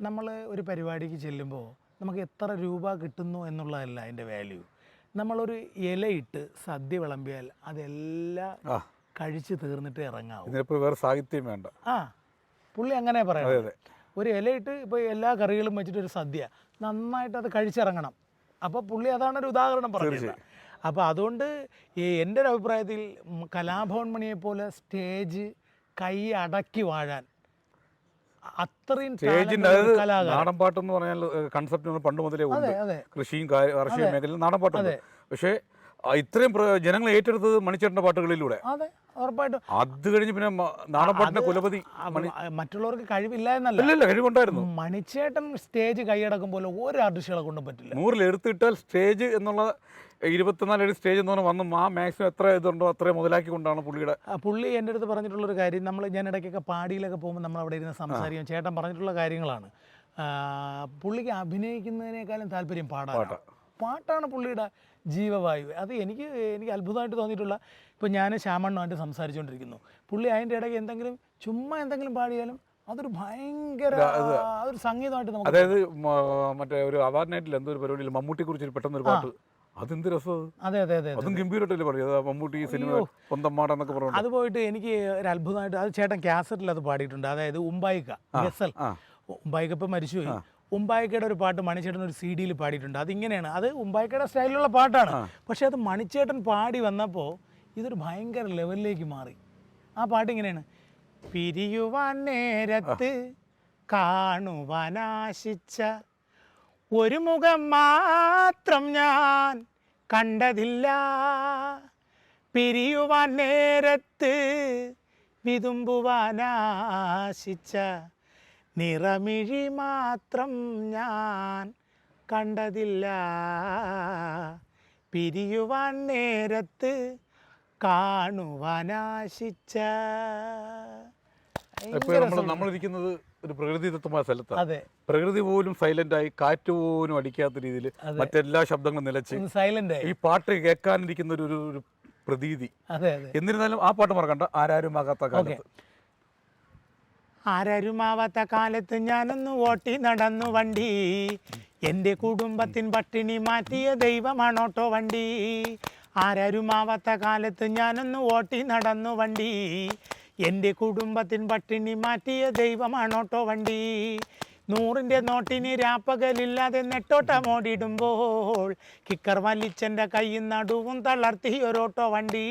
നമ്മൾ ഒരു പരിപാടിക്ക് ചെല്ലുമ്പോൾ നമുക്ക് എത്ര രൂപ കിട്ടുന്നു എന്നുള്ളതല്ല അതിന്റെ വാല്യൂ നമ്മളൊരു ഇലയിട്ട് സദ്യ വിളമ്പിയാൽ അതെല്ലാം കഴിച്ചു കഴിച്ച് തീർന്നിട്ട് ഇറങ്ങാവും. ഇതിനിപ്പോൾ വേറെ സാഹിത്യം വേണ്ട. ആ. പുള്ളി അങ്ങനെ പറയാം ഒരു ഇലയിട്ട് ഇപ്പോൾ എല്ലാ കറികളും വെച്ചിട്ട് ഒരു സദ്യ. നന്നായിട്ട് അത് കഴിച്ചിറങ്ങണം. അപ്പോൾ പുള്ളി അതാണ് ഒരു ഉദാഹരണം പറഞ്ഞത് അപ്പോൾ അതുകൊണ്ട് ഈ എന്റെ ഒരു അഭിപ്രായത്തിൽ കലാഭവൻ മണിയെ പോലെ സ്റ്റേജ് കൈ അടക്കി വാഴാൻ അത്രയും സ്റ്റേജിന്റെ talented എന്ന് പറഞ്ഞാൽ കൺസെപ്റ്റ് പണ്ട് മുതലേ ഉണ്ട്. കൃഷിയും കാർഷിക മേഖലയിൽ നാടൻ പാട്ടുണ്ട്. പക്ഷേ ഇത്രയും ജനങ്ങൾ ഏറ്റെടുത്തത് മണിച്ചേട്ടന്റെ പാട്ടുകളിലൂടെ. അതെ ഉറപ്പായിട്ടും. അത് കഴിഞ്ഞ് പിന്നെ നാടൻപാട്ടിന്റെ നാടൻ പാട്ടിന്റെ കുലപതി മറ്റുള്ളവർക്ക് കഴിവില്ല എന്നല്ല. കഴിവുണ്ടായിരുന്നു. മണിച്ചേട്ടൻ സ്റ്റേജ് കൈയടക്കും പോലെ ഒരു ആർട്ടിസ്റ്റുകളെ കൊണ്ടും പറ്റില്ല. നൂറിൽ എടുത്തിട്ടാൽ സ്റ്റേജ് എന്നുള്ള ഇരുപത്തിനാല് അടി സ്റ്റേജ് എന്ന് പറഞ്ഞാൽ വന്ന് ആ മാക്സിമം എത്ര ഇതുണ്ടോ അത്രയും മുതലാക്കിക്കൊണ്ടാണ് പുള്ളിയുടെ ആ, പുള്ളി എന്റെ അടുത്ത് പറഞ്ഞിട്ടുള്ളൊരു കാര്യം നമ്മൾ ഞാൻ ഇടയ്ക്കൊക്കെ പാടിയിലൊക്കെ പോകുമ്പോൾ നമ്മൾ അവിടെ ഇരുന്ന് സംസാരിക്കും. ചേട്ടൻ പറഞ്ഞിട്ടുള്ള കാര്യങ്ങളാണ്. പുള്ളിക്ക് അഭിനയിക്കുന്നതിനേക്കാളും താല്പര്യം പാടാ പാട്ടാണ് പുള്ളിയുടെ ജീവവായു. അത് എനിക്ക് എനിക്ക് അത്ഭുതമായിട്ട് തോന്നിയിട്ടുള്ള ഇപ്പോൾ ഞാൻ ശ്യാമണ്ണുമായിട്ട് സംസാരിച്ചുകൊണ്ടിരിക്കുന്നു പുള്ളി അതിന്റെ ഇടയ്ക്ക് എന്തെങ്കിലും ചുമ്മാ എന്തെങ്കിലും പാടിയാലും അതൊരു ഭയങ്കര അതൊരു സംഗീതമായിട്ട് നമുക്ക് അതായത് മറ്റേ ഒരു അവാർഡ് നൈറ്റിൽ എന്തോ ഒരു പരിപാടിയിൽ മമ്മൂട്ടിയെ കുറിച്ച് പെട്ടെന്ന് ഒരു പാട്ട്. അതെന്ത് രസം അത്. അതെ അതെ ഗംഭീരമായിട്ടല്ലേ മമ്മൂട്ടി സിനിമ എന്നൊക്കെ പറഞ്ഞു അത് പോയിട്ട് എനിക്ക് ഒരു അത്ഭുതമായിട്ട് അത് ചേട്ടൻ കാസറ്റിൽ അത് പാടിയിട്ടുണ്ട്. അതായത് ഉമ്പായിക്ക ഗസൽ. ഉംബായിക്ക ഉമ്പായിക്ക ഇപ്പം മരിച്ചുപോയി. ഉമ്പായിക്കയുടെ ഒരു പാട്ട് മണിച്ചേട്ടൻ ഒരു സി ഡിയിൽ പാടിയിട്ടുണ്ട്. അതിങ്ങനെയാണ്. അത് ഉമ്പായിക്കയുടെ സ്റ്റൈലിലുള്ള പാട്ടാണ്. പക്ഷേ അത് മണിച്ചേട്ടൻ പാടി വന്നപ്പോൾ ഇതൊരു ഭയങ്കര ലെവലിലേക്ക് മാറി. ആ പാട്ട് ഇങ്ങനെയാണ്. പിരിയുവാൻ നേരത്ത് കാണുവാനാശിച്ച ഒരു മുഖം മാത്രം ഞാൻ കണ്ടതില്ല. പിരിയുവാൻ നേരത്ത് വിതുമ്പുവാനാശിച്ച നിറമിഴി മാത്രം ഞാൻ കണ്ടതില്ല. പിരിയുവാൻ നേരത്ത് കാണുവാനാശിച്ച. നമ്മളിരിക്കുന്നത് ഒരു പ്രകൃതിദത്തമായ സ്ഥലത്താണ് അതെ. പ്രകൃതി പോലും സൈലന്റ് ആയി കാറ്റ് പോലും അടിക്കാത്ത രീതിയിൽ മറ്റെല്ലാ ശബ്ദങ്ങളും നിലച്ച് സൈലന്റ് ഈ പാട്ട് കേൾക്കാനിരിക്കുന്ന ഒരു ഒരു- പ്രതീതി. എന്നിരുന്നാലും ആ പാട്ട് മറക്കണ്ട. ആരാരും ആകാത്ത കാലത്ത്. ആരാരുമാവാത്ത കാലത്ത് ഞാനൊന്ന് ഓട്ടി നടന്നു വണ്ടി. എന്റെ കുടുംബത്തിൻ പട്ടിണി മാറ്റിയ ദൈവമാണോട്ടോ വണ്ടി. ആരരുമാവാത്ത കാലത്ത് ഞാനൊന്ന് ഓട്ടി നടന്നു വണ്ടി. എന്റെ കുടുംബത്തിൻ പട്ടിണി മാറ്റിയ ദൈവമാണോട്ടോ വണ്ടി. നൂറിന്റെ നോട്ടിന് രാപ്പകലില്ലാതെ നെട്ടോട്ടമോടിടുമ്പോൾ കിക്കർ വലിച്ചന്റെ കൈയും നടുവും തളർത്തി ഒരോട്ടോ വണ്ടി.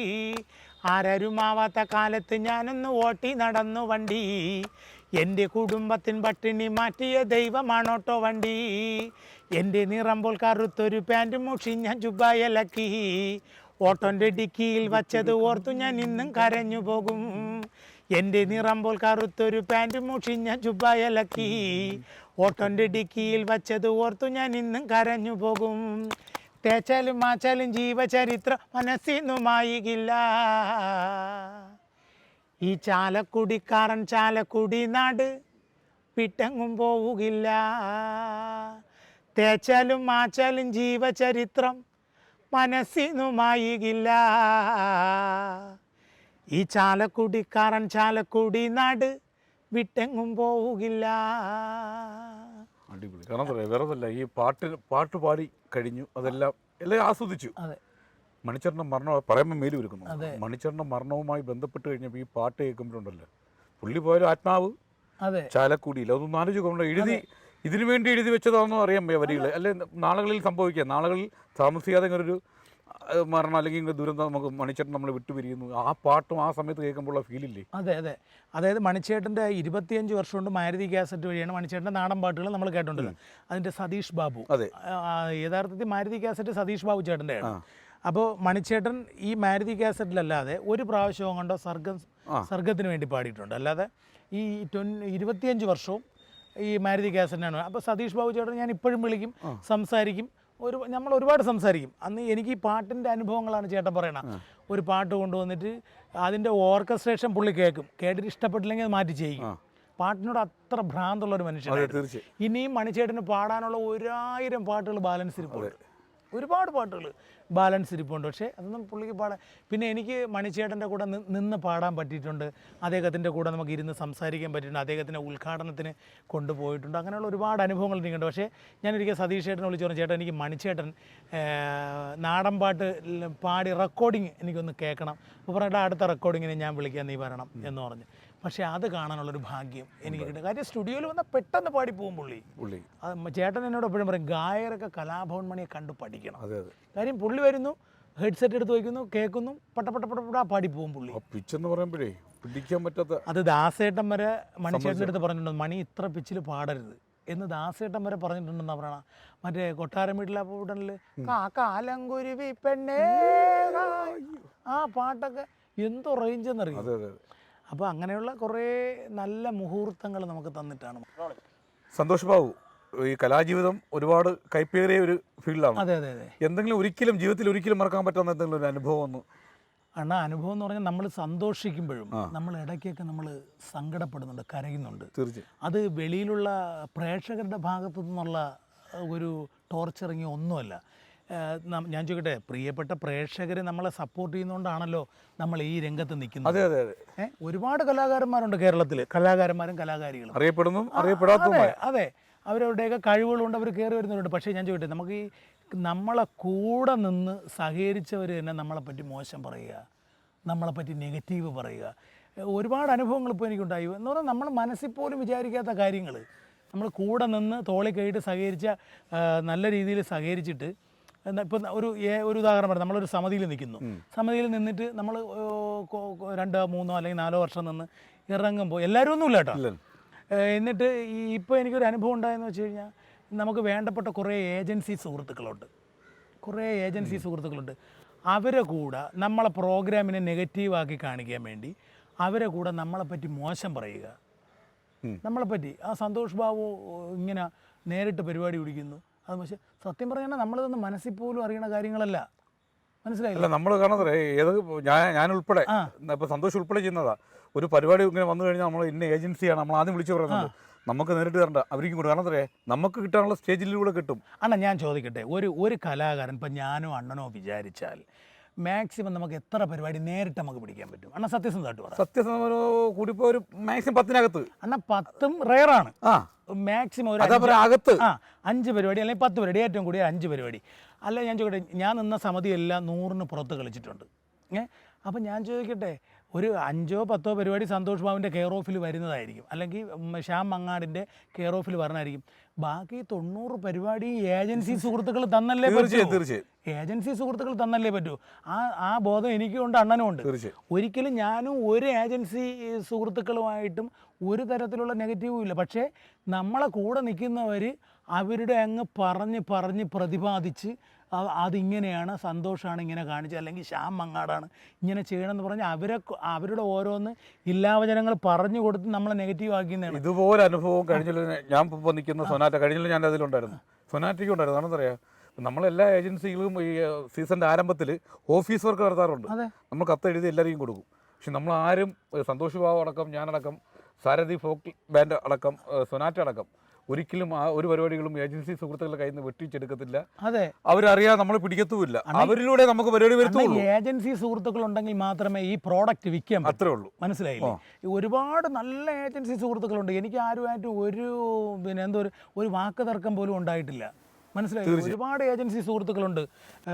ആരാരുമാവാത്ത കാലത്ത് ഞാനൊന്ന് ഓട്ടി നടന്നു വണ്ടി. എന്റെ കുടുംബത്തിൻ പട്ടിണി മാറ്റിയ ദൈവമാണോട്ടോ വണ്ടി. എന്റെ നിറമ്പോൾ കറുത്തൊരു പാന്റ് ഞാൻ ജുബായലക്കി ഓട്ടോന്റെ ഡിക്കിയിൽ വച്ചത് ഓർത്തു ഞാൻ ഇന്നും കരഞ്ഞു പോകും. എന്റെ നിറമ്പോൾ കറുത്തൊരു പാന്റ് ഞാൻ ജുബായലക്കി ഓട്ടോന്റെ ഡിക്കിയിൽ വച്ചത് ഓർത്തു ഞാൻ ഇന്നും കരഞ്ഞു പോകും. തേച്ചാലും മാച്ചാലും ജീവചരിത്രം മനസ്സിന്നുമായികില്ല. ഈ ചാലക്കുടിക്കാരൻ ചാലക്കുടി നാട് വിട്ടെങ്ങും പോവുകില്ല. തേച്ചാലും മാച്ചാലും ജീവചരിത്രം മനസ്സിനുമായികില്ല ഈ ചാലക്കുടിക്കാരൻ ചാലക്കുടി നാട് വിട്ടെങ്ങും പോവുകില്ല. അടിപൊളി. കാരണം വേറെ ഈ പാട്ട് പാട്ട് പാടി കഴിഞ്ഞു. അതെല്ലാം എല്ലാം ആസ്വദിച്ചു. മണിച്ചേട്ടന്റെ മരണം പറയുമ്പോൾ മേലി ഒരുക്കുന്നു മണിച്ചേട്ടന്റെ മരണവുമായി ബന്ധപ്പെട്ട് കഴിഞ്ഞപ്പോൾ ഈ പാട്ട് കേൾക്കുമ്പോഴുണ്ടല്ലോ. പുള്ളി പോയാലും ആത്മാവ്. അതെ. ചാലക്കുടിയില്ല അതൊന്നും ആലോചിക്കുമ്പോൾ എഴുതി ഇതിനു വേണ്ടി എഴുതി വെച്ചതാണെന്നോ അറിയാൻ വരികൾ അല്ലെ നാളുകളിൽ സംഭവിക്കുക നാളുകളിൽ താമസിക്കാതെ ഇങ്ങനൊരു മരണം അല്ലെങ്കിൽ ദുരന്തം നമുക്ക് മണിച്ചേട്ടൻ നമ്മൾ വിട്ടുപിരിയുന്നു. ആ പാട്ടും ആ സമയത്ത് കേൾക്കുമ്പോഴുള്ള ഫീലില്ലേ അതെ അതെ. അതായത് മണിച്ചേട്ടന്റെ ഇരുപത്തിയഞ്ച് വർഷം കൊണ്ട് മാരുതി കാസറ്റ് വഴിയാണ് മണിച്ചേട്ടന്റെ നാടൻ പാട്ടുകൾ നമ്മൾ കേട്ടോണ്ടിരുന്നത്. അതിന്റെ സതീഷ് ബാബു. അതെ. യഥാർത്ഥത്തിൽ മാരുതി കാസറ്റ് സതീഷ് ബാബു ചേട്ടന്റെ അപ്പോൾ മണിച്ചേട്ടൻ ഈ മാരുതി കാസറ്റിലല്ലാതെ ഒരു പ്രാവശ്യവും കൊണ്ടോ സർഗം സർഗത്തിന് വേണ്ടി പാടിയിട്ടുണ്ട്. അല്ലാതെ ഈ ട്വൻ ഇരുപത്തിയഞ്ച് വർഷവും ഈ മാരുതി കാസറ്റിനാണ്. അപ്പോൾ സതീഷ് ബാബു ചേട്ടൻ ഞാൻ ഇപ്പോഴും വിളിക്കും സംസാരിക്കും ഒരു നമ്മൾ ഒരുപാട് സംസാരിക്കും. അന്ന് എനിക്ക് ഈ പാട്ടിന്റെ അനുഭവങ്ങളാണ് ചേട്ടൻ പറയണത് ഒരു പാട്ട് കൊണ്ടുവന്നിട്ട് അതിന്റെ ഓർക്കസ്ട്രേഷൻ പുള്ളി കേൾക്കും. കേട്ടിട്ട് ഇഷ്ടപ്പെട്ടില്ലെങ്കിൽ അത് മാറ്റി ചെയ്യും. പാട്ടിനോട് അത്ര ഭ്രാന്തുള്ള ഒരു മനുഷ്യനാണ് ഇനിയും മണിച്ചേട്ടന് പാടാനുള്ള ഒരായിരം പാട്ടുകൾ ബാലൻസ് ഇരിപ്പുണ്ട് ഒരുപാട് പാട്ടുകൾ ബാലൻസ് ഇരിപ്പുണ്ട്. പക്ഷേ അതൊന്നും പുള്ളിക്ക് പാടാൻ പിന്നെ എനിക്ക് മണിച്ചേട്ടന്റെ കൂടെ നിന്ന് പാടാൻ പറ്റിയിട്ടുണ്ട്. അദ്ദേഹത്തിന്റെ കൂടെ നമുക്ക് ഇരുന്ന് സംസാരിക്കാൻ പറ്റിയിട്ടുണ്ട്. അദ്ദേഹത്തിന്റെ ഉദ്ഘാടനത്തിന് കൊണ്ടുപോയിട്ടുണ്ട്. അങ്ങനെയുള്ള ഒരുപാട് അനുഭവങ്ങൾ എനിക്കുണ്ട്. പക്ഷേ ഞാനൊരിക്കൽ സതീഷ് ചേട്ടനെ വിളിച്ചു പറഞ്ഞു ചേട്ടൻ എനിക്ക് മണിച്ചേട്ടൻ നാടൻ പാട്ട് പാടി റെക്കോർഡിങ് എനിക്കൊന്ന് കേൾക്കണം. അപ്പോൾ പറഞ്ഞിട്ട് അടുത്ത റെക്കോർഡിങ്ങിന് ഞാൻ വിളിക്കാൻ നീ വരണം എന്ന് പറഞ്ഞു. പക്ഷേ അത് കാണാനുള്ളൊരു ഭാഗ്യം എനിക്ക് കിട്ടും. കാര്യം സ്റ്റുഡിയോയിൽ വന്നാൽ പെട്ടെന്ന് പാടി പോകും പുള്ളി. പുള്ളി. അത് ചേട്ടൻ എന്നോട് എപ്പോഴും പറയും ഗായകരൊക്കെ കലാഭവൻ മണിയെ കണ്ടു പഠിക്കണം. അതെ അതെ. കാര്യം പുള്ളി വരുന്നു ഹെഡ്സെറ്റ് എടുത്ത് വയ്ക്കുന്നു കേൾക്കുന്നു പട്ട പട്ട പട്ട പാടി പോകും പുള്ളി. ആ പിച്ചെന്ന് പറയുമ്പോഴേ പിടിക്കാൻ പറ്റാത്ത അത് ദാസേട്ടൻ വരെ മണിച്ചേട്ടന്റെ അടുത്ത് പറഞ്ഞിട്ടുണ്ട് മണി ഇത്ര പിച്ചിൽ പാടരുത്. എന്ന് ദാസേട്ടൻ വരെ പറഞ്ഞിട്ടുണ്ടെന്ന് പറയണ മറ്റേ കൊട്ടാരം വീട്ടിലെ ഉടനിൽ കാലങ്കുരുവി പെണ്ണേ. ആ പാട്ടൊക്കെ എന്തോ റേഞ്ച് എന്നറിയും? അപ്പോൾ അങ്ങനെയുള്ള കുറേ നല്ല മുഹൂർത്തങ്ങൾ നമുക്ക് തന്നിട്ടാണ്. സന്തോഷ് ബാബു ഈ കലാജീവിതം ഒരുപാട് കൈപ്പേറിയ ഒരു ഫീൽഡാണ്. അതെ അതെ അതെ. എന്തെങ്കിലും ഒരിക്കലും ജീവിതത്തിൽ ഒരിക്കലും മറക്കാൻ പറ്റാത്ത എന്തെങ്കിലും ഒരു അനുഭവം ഒന്ന്? അണ്ണാ അനുഭവം എന്ന് പറഞ്ഞാൽ നമ്മൾ സന്തോഷിക്കുമ്പോഴും നമ്മൾ ഇടയ്ക്കൊക്കെ നമ്മൾ സങ്കടപ്പെടുന്നുണ്ട് കരയുന്നുണ്ട്. അത് വെളിയിലുള്ള പ്രേക്ഷകരുടെ ഭാഗത്തു നിന്നുള്ള ഒരു ടോർച്ചറിങ് ഒന്നുമല്ല. ഞാൻ ചോദിക്കട്ടെ പ്രിയപ്പെട്ട പ്രേക്ഷകരെ നമ്മളെ സപ്പോർട്ട് ചെയ്യുന്നതുകൊണ്ടാണല്ലോ നമ്മൾ ഈ രംഗത്ത് നിൽക്കുന്നത്. അതെ അതെ അതെ. ഒരുപാട് കലാകാരന്മാരുണ്ട് കേരളത്തിൽ കലാകാരന്മാരും കലാകാരികളും. അറിയപ്പെടുന്നു അറിയപ്പെടാത്തതുമായ. അതെ അവരവരുടെയൊക്കെ കഴിവുകളുണ്ട് അവർ കയറി വരുന്നവരുണ്ട്. പക്ഷേ ഞാൻ ചോദിക്കട്ടെ നമുക്ക് ഈ നമ്മളെ കൂടെ നിന്ന് സഹകരിച്ചവർ തന്നെ നമ്മളെപ്പറ്റി മോശം പറയുക നമ്മളെപ്പറ്റി നെഗറ്റീവ് പറയുക. ഒരുപാട് അനുഭവങ്ങൾ ഇപ്പോൾ എനിക്കുണ്ടായി. എന്ന് പറഞ്ഞാൽ നമ്മൾ മനസ്സിൽ പോലും വിചാരിക്കാത്ത കാര്യങ്ങൾ നമ്മൾ കൂടെ നിന്ന് തോളി കൈയിട്ട് സഹകരിച്ച നല്ല രീതിയിൽ സഹകരിച്ചിട്ട് ഇപ്പം ഒരു ഒരു ഉദാഹരണം പറയാം. നമ്മളൊരു സമിതിയിൽ നിൽക്കുന്നു. സമിതിയിൽ നിന്നിട്ട് നമ്മൾ രണ്ടോ മൂന്നോ അല്ലെങ്കിൽ നാലോ വർഷം നിന്ന് ഇറങ്ങുമ്പോൾ എല്ലാവരും ഒന്നുമില്ല കേട്ടോ. എന്നിട്ട് ഇപ്പോൾ എനിക്കൊരു അനുഭവം ഉണ്ടായെന്ന് വെച്ച് കഴിഞ്ഞാൽ നമുക്ക് വേണ്ടപ്പെട്ട കുറേ ഏജൻസി സുഹൃത്തുക്കളുണ്ട്. കുറേ ഏജൻസി സുഹൃത്തുക്കളുണ്ട്. അവരെ കൂടെ നമ്മളെ പ്രോഗ്രാമിനെ നെഗറ്റീവാക്കി കാണിക്കാൻ വേണ്ടി അവരെ കൂടെ നമ്മളെപ്പറ്റി മോശം പറയുക. നമ്മളെ നമ്മളെപ്പറ്റി ആ സന്തോഷ് ബാബു ഇങ്ങനെ നേരിട്ട് പരിപാടി പിടിക്കുന്നു. അത് പക്ഷേ സത്യം പറഞ്ഞാൽ നമ്മളിതൊന്നും മനസ്സിൽ പോലും അറിയണ കാര്യങ്ങളല്ല. മനസ്സിലായില്ല? നമ്മൾ കാണുന്നത് ഏത് ഞാൻ ഞാൻ ഉൾപ്പെടെ. ഇപ്പൊ സന്തോഷം ഉൾപ്പെടെ ചെയ്യുന്നതാ. ഒരു പരിപാടി ഇങ്ങനെ വന്നു കഴിഞ്ഞാൽ നമ്മൾ ഇന്ന ഏജൻസിയാണ് നമ്മൾ ആദ്യം വിളിച്ചു പറയുന്നത്. നമുക്ക് നേരിട്ട് തരണ്ട അവർക്ക് കൂടെ കാരണം എന്താ നമുക്ക് കിട്ടാനുള്ള സ്റ്റേജിലൂടെ കിട്ടും. അണ്ണ ഞാൻ ചോദിക്കട്ടെ ഒരു ഒരു കലാകാരൻ ഇപ്പം ഞാനോ അണ്ണനോ വിചാരിച്ചാൽ മാക്സിമം നമുക്ക് എത്ര പരിപാടി നേരിട്ട് നമുക്ക് പിടിക്കാൻ പറ്റും? അണ്ണ സത്യസന്ധമായിട്ട് പറയാം സത്യസന്ധ കൂടിപ്പോ ഒരു മാക്സിമം പത്തിനകത്ത്. അണ്ണ പത്തും റെയറാണ് ആ. മാക്സിമം ഒരു അതാ പറയാ അകത്ത്. ആ അഞ്ച് പരിപാടി അല്ലെങ്കിൽ പത്ത് പരിപാടി ഏറ്റവും കൂടിയ അഞ്ച് പരിപാടി. അല്ല ഞാൻ ചോദിക്കട്ടെ ഞാൻ നിന്ന സമിതിയെല്ലാം നൂറിന് പുറത്ത് കളിച്ചിട്ടുണ്ട്. ഏ? അപ്പം ഞാൻ ചോദിക്കട്ടെ ഒരു അഞ്ചോ പത്തോ പരിപാടി സന്തോഷ് ബാബുവിന്റെ കെയർ ഓഫിൽ വരുന്നതായിരിക്കും. അല്ലെങ്കിൽ ശ്യാം മങ്ങാടിന്റെ കെയർ ഓഫിൽ വരണമായിരിക്കും ബാക്കി തൊണ്ണൂറ് പരിപാടി ഏജൻസി സുഹൃത്തുക്കൾ തന്നല്ലേ തീർച്ചയായും ഏജൻസി സുഹൃത്തുക്കൾ തന്നല്ലേ പറ്റൂ? ആ ആ ബോധം എനിക്കും ഉണ്ട് അണ്ണനും ഉണ്ട്. ഒരിക്കലും ഞാനും ഒരു ഏജൻസി സുഹൃത്തുക്കളുമായിട്ടും ഒരു തരത്തിലുള്ള നെഗറ്റീവും ഇല്ല. പക്ഷേ നമ്മളെ കൂടെ നിൽക്കുന്നവർ അവരുടെ അങ്ങ് പറഞ്ഞ് പറഞ്ഞ് പ്രതിപാദിച്ച് അതിങ്ങനെയാണ് സന്തോഷമാണ് ഇങ്ങനെ കാണിച്ചത്. അല്ലെങ്കിൽ ശ്യാം മങ്ങാടാണ് ഇങ്ങനെ ചെയ്യണമെന്ന് പറഞ്ഞ് അവരെ അവരുടെ ഓരോന്ന് ഇല്ലാവചനങ്ങൾ പറഞ്ഞു കൊടുത്ത് നമ്മളെ നെഗറ്റീവ് ആക്കുന്നതാണ് ഇതുപോലെ അനുഭവം കഴിഞ്ഞ ഞാൻ ഇപ്പോൾ നിൽക്കുന്ന സൊനാറ്റ കഴിഞ്ഞ ഞാൻ അതിലുണ്ടായിരുന്നു സൊനാറ്റയ്ക്ക് ഉണ്ടായിരുന്നു. പറയുക നമ്മളെല്ലാ ഏജൻസികളും ഈ സീസണിന്റെ ആരംഭത്തിൽ ഓഫീസ് വർക്ക് നടത്താറുണ്ട്. നമ്മൾ കത്ത് എഴുതി എല്ലാവരെയും കൊടുക്കും. പക്ഷെ നമ്മൾ ആരും സന്തോഷ് ബാബു അടക്കം ഞാനടക്കം സാരഥി ഫോക്ക് ബാൻഡ് അടക്കം സൊനാറ്റ അടക്കം ഒരിക്കലും ആ ഒരു പരിപാടികളും ഏജൻസി സുഹൃത്തുക്കളുടെ കയ്യിൽ നിന്ന് വെട്ടിച്ചെടുക്കത്തില്ല. അതെ. അവരറിയാതെ നമ്മൾ പിടിക്കത്തുമില്ല. അവരിലൂടെ നമുക്ക് പരിപാടി വരുത്തുള്ളൂ. ഏജൻസി സുഹൃത്തുക്കൾ ഉണ്ടെങ്കിൽ മാത്രമേ ഈ പ്രോഡക്റ്റ് വിൽക്കാൻ അത്രേ ഉള്ളൂ. മനസ്സിലായില്ലേ? ഒരുപാട് നല്ല ഏജൻസി സുഹൃത്തുക്കളുണ്ട്. എനിക്ക് ആരുമായിട്ട് ഒരു പിന്നെ എന്തോ ഒരു ഒരു വാക്ക് തർക്കം പോലും ഉണ്ടായിട്ടില്ല. മനസ്സിലായി ഒരുപാട് ഏജൻസി സുഹൃത്തുക്കളുണ്ട്.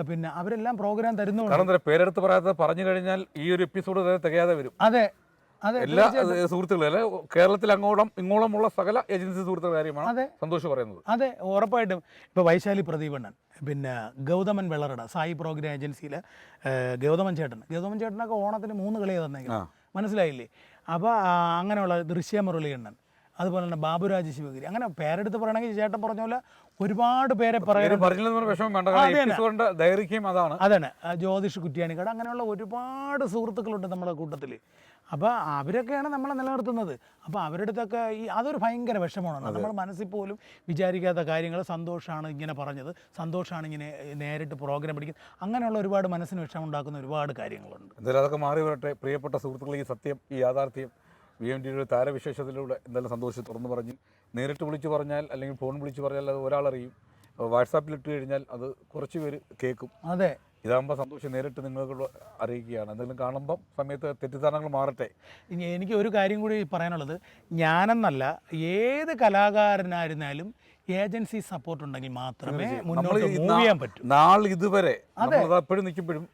പിന്നെ അവരെല്ലാം പ്രോഗ്രാം തരുന്നുണ്ട്. പേരെടുത്ത് പറയാതെ പറഞ്ഞു കഴിഞ്ഞാൽ ഈ ഒരു എപ്പിസോഡ് തികയാതെ വരും. അതെ. എല്ലാ സുഹൃത്തുക്കളും കേരളത്തിൽ അങ്ങോളം ഇങ്ങോളമുള്ള സകല ഏജൻസി സുഹൃത്തുക്കളുടെ കാര്യമാണ് അതെ. പറയുന്നത്. അതെ ഉറപ്പായിട്ടും. ഇപ്പോൾ വൈശാലി പ്രദീപണ്ണൻ പിന്നെ ഗൗതമൻ വെള്ളറട സായി പ്രോഗ്രാം ഏജൻസിയിലെ ഗൗതമൻ ചേട്ടൻ. ഗൗതമൻ ചേട്ടനൊക്കെ ഓണത്തിന് മൂന്ന് കളിയെ തന്നേക്കുന്നത്. മനസ്സിലായില്ലേ? അപ്പോൾ അങ്ങനെയുള്ള ദൃശ്യ ദൃശ്യമുരളിയണ്ണൻ അതുപോലെ തന്നെ ബാബുരാജ് ശിവഗിരി അങ്ങനെ പേരെടുത്ത് പറയണമെങ്കിൽ ചേട്ടൻ പറഞ്ഞ പോലെ ഒരുപാട് പേരെ പറയാൻ അതാണ്. ജ്യോതിഷ് കുറ്റിയാണിക്കട അങ്ങനെയുള്ള ഒരുപാട് സുഹൃത്തുക്കളുണ്ട് നമ്മുടെ കൂട്ടത്തിൽ അപ്പോൾ അവരൊക്കെയാണ് നമ്മളെ നിലനിർത്തുന്നത്. അപ്പോൾ അവരുടെ അടുത്തൊക്കെ ഈ അതൊരു ഭയങ്കര വിഷമമാണ്. നമ്മൾ മനസ്സിൽ പോലും വിചാരിക്കാത്ത കാര്യങ്ങൾ സന്തോഷമാണ് ഇങ്ങനെ പറഞ്ഞത്. സന്തോഷമാണ് ഇങ്ങനെ നേരിട്ട് പ്രോഗ്രാം പിടിക്കുന്നത്. അങ്ങനെയുള്ള ഒരുപാട് മനസ്സിന് വിഷമം ഉണ്ടാക്കുന്ന ഒരുപാട് കാര്യങ്ങളുണ്ട്. എന്തായാലും അതൊക്കെ മാറി വരട്ടെ. പ്രിയപ്പെട്ട സുഹൃത്തുക്കളെ ഈ സത്യം ഈ യാഥാർത്ഥ്യം വി എം ഡിയുടെ താരവിശേഷത്തിലൂടെ എന്തായാലും സന്തോഷം തുറന്നു പറഞ്ഞ് നേരിട്ട് വിളിച്ചു പറഞ്ഞാൽ അല്ലെങ്കിൽ ഫോൺ വിളിച്ച് പറഞ്ഞാൽ അത് ഒരാളറിയും. വാട്സാപ്പിൽ ഇട്ട് കഴിഞ്ഞാൽ അത് കുറച്ച് പേര് കേൾക്കും. അതെ. ഇതാകുമ്പോൾ സന്തോഷം നേരിട്ട് നിങ്ങൾ അറിയിക്കുകയാണ്. എന്തെങ്കിലും കാണുമ്പം സമയത്ത് തെറ്റിദ്ധാരണകൾ മാറട്ടെ. ഇനി എനിക്ക് ഒരു കാര്യം കൂടി പറയാനുള്ളത്. ഞാനെന്നല്ല ഏത് കലാകാരനായിരുന്നാലും ഏജൻസി സപ്പോർട്ട് ഉണ്ടെങ്കിൽ മാത്രമേ മുന്നോട്ട് മൂവ് ചെയ്യാൻ പറ്റൂ. നാൾ ഇതുവരെ എപ്പോഴും നിൽക്കുമ്പോഴും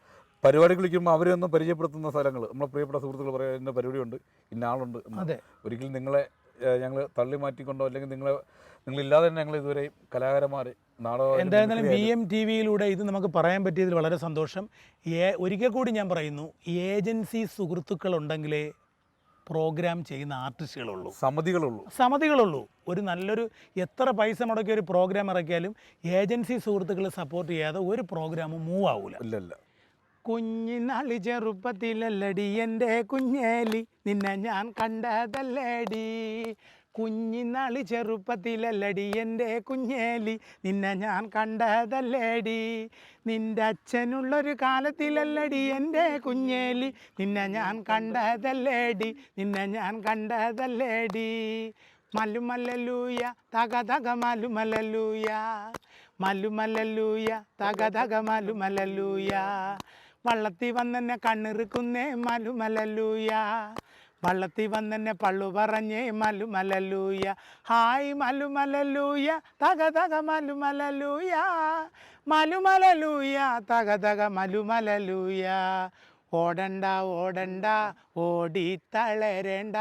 പരിപാടി വിളിക്കുമ്പോൾ അവരെ ഒന്ന് പരിചയപ്പെടുത്തുന്ന സ്ഥലങ്ങൾ നമ്മളെ പ്രിയപ്പെട്ട സുഹൃത്തുക്കൾ പറയാം ഇന്ന പരിപാടിയുണ്ട്. ഇന്ന ആളുണ്ട് അതെ. ഒരിക്കലും നിങ്ങളെ ഞങ്ങൾ തള്ളി മാറ്റിക്കൊണ്ടോ അല്ലെങ്കിൽ നിങ്ങളെ നിങ്ങളില്ലാതെ തന്നെ ഞങ്ങൾ ഇതുവരെ കലാകാരന്മാർ നാടകം എന്തായിരുന്നാലും ബി എം ടി വിയിലൂടെ ഇത് നമുക്ക് പറയാൻ പറ്റിയതിൽ വളരെ സന്തോഷം. ഏ ഒരിക്കൽ കൂടി ഞാൻ പറയുന്നു ഏജൻസി സുഹൃത്തുക്കളുണ്ടെങ്കിലേ പ്രോഗ്രാം ചെയ്യുന്ന ആർട്ടിസ്റ്റുകളുള്ളൂ. സമിതികളുള്ളൂ. സമിതികളുള്ളൂ. ഒരു നല്ലൊരു എത്ര പൈസ മുടക്കി ഒരു പ്രോഗ്രാം ഇറക്കിയാലും ഏജൻസി സുഹൃത്തുക്കൾ സപ്പോർട്ട് ചെയ്യാതെ ഒരു പ്രോഗ്രാമും മൂവ് ആവില്ല ഇല്ല. കുഞ്ഞിനാളി ചെറുപ്പത്തിലല്ലടി എന്റെ കുഞ്ഞേലി. നിന്നെ ഞാൻ കണ്ടതല്ലേടി. കുഞ്ഞിനാളി ചെറുപ്പത്തിലല്ലടി എന്റെ കുഞ്ഞേലി. നിന്നെ ഞാൻ കണ്ടതല്ലേടി. നിന്റെ അച്ഛനുള്ളൊരു കാലത്തിലല്ലടി എന്റെ കുഞ്ഞേലി. നിന്നെ ഞാൻ കണ്ടതല്ലേടി. നിന്നെ ഞാൻ കണ്ടതല്ലേടി. മല്ലുമല്ലൂയ തക തക മലുമലൂയ മല്ലുമല്ലൂയ തക തക മലുമലൂയ വള്ളത്തി വന്നെന്നെ കണ്ണിറുക്കുന്നേ മലുമലൂയ വള്ളത്തി വന്നെന്നെ പള്ളു പറഞ്ഞേ മലുമലൂയ ഹായ് മലുമലൂയ തക തക മലുമലൂയ മലുമലൂയ തക തക മലുമലൂയ ഓടണ്ട ഓടണ്ട ഓടി തളരണ്ട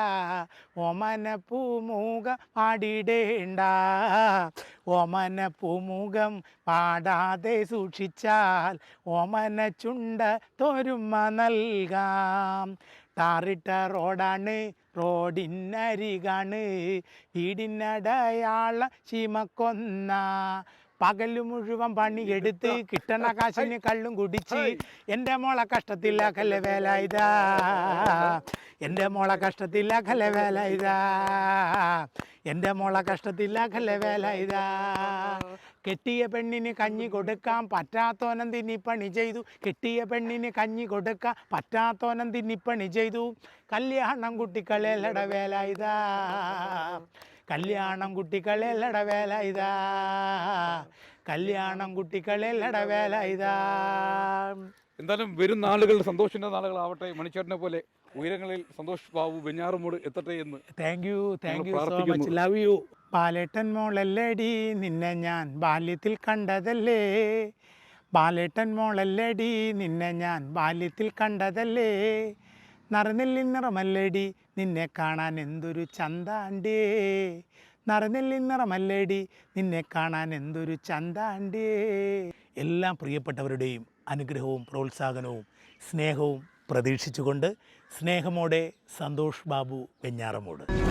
ഓമന പൂമുഖം പാടിടേണ്ട ഓമന പൂമുഖം പാടാതെ സൂക്ഷിച്ചാൽ ഓമന ചുണ്ട തോരുമ നൽകാം. ടാറിട്ട റോഡാണ് റോഡിനരികാണ്. വീടിനടയാള ചീമക്കൊന്ന പകൽ മുഴുവൻ പണിയെടുത്ത് കിട്ടണ കാശിന് കള്ളും കുടിച്ച് എന്റെ മോളെ കഷ്ടത്തിലാക്കല്ല വേല ഇതാ എന്റെ മോളെ കഷ്ടത്തിലാക്കല്ല വേല ഇതാ എന്റെ മോളെ കഷ്ടത്തിലാക്കല്ല വേല ഇതാ കെട്ടിയ പെണ്ണിന് കഞ്ഞി കൊടുക്കാൻ പറ്റാത്തോനം തിന്നിപ്പണി ചെയ്തു? കെട്ടിയ പെണ്ണിന് കഞ്ഞി കൊടുക്കാൻ പറ്റാത്തോനം തിന്നിപ്പണി ചെയ്തു? കല്യാണം കുട്ടിക്കളെല്ലട വേല ഇതാ കല്യാണം കുട്ടികളെല്ലട വേല ഇതാ. കല്യാണം കുട്ടികളെല്ലട വേല ഇതാ. എന്തായാലും വരും നാളുകൾ സന്തോഷിന്റെ നാളുകളാവട്ടെ. മണിച്ചേട്ടനെ പോലെ ഉയരങ്ങളിൽ സന്തോഷ് ബാബു വെഞ്ഞാറുമൂട് എത്തട്ടെ എന്ന് thank you thank you so. Much love you പാലേട്ടൻ മോളല്ലേടി നിന്നെ ഞാൻ ബാല്യത്തിൽ കണ്ടതല്ലേ? ബാലേട്ടൻ മോളല്ലേടി നിന്നെ ഞാൻ ബാല്യത്തിൽ കണ്ടതല്ലേ? നറുനെല്ലിൻ നിറമല്ലേടി നിന്നെ കാണാൻ എന്തൊരു ചന്താണ്ടേ? നറുനെല്ലിൻ നിറമല്ലേടി നിന്നെ കാണാൻ എന്തൊരു ചന്താണ്ടേ? എല്ലാം പ്രിയപ്പെട്ടവരുടെയും അനുഗ്രഹവും പ്രോത്സാഹനവും സ്നേഹവും പ്രതീക്ഷിച്ചുകൊണ്ട് സ്നേഹമോടെ സന്തോഷ് ബാബു വെഞ്ഞാറമൂട്.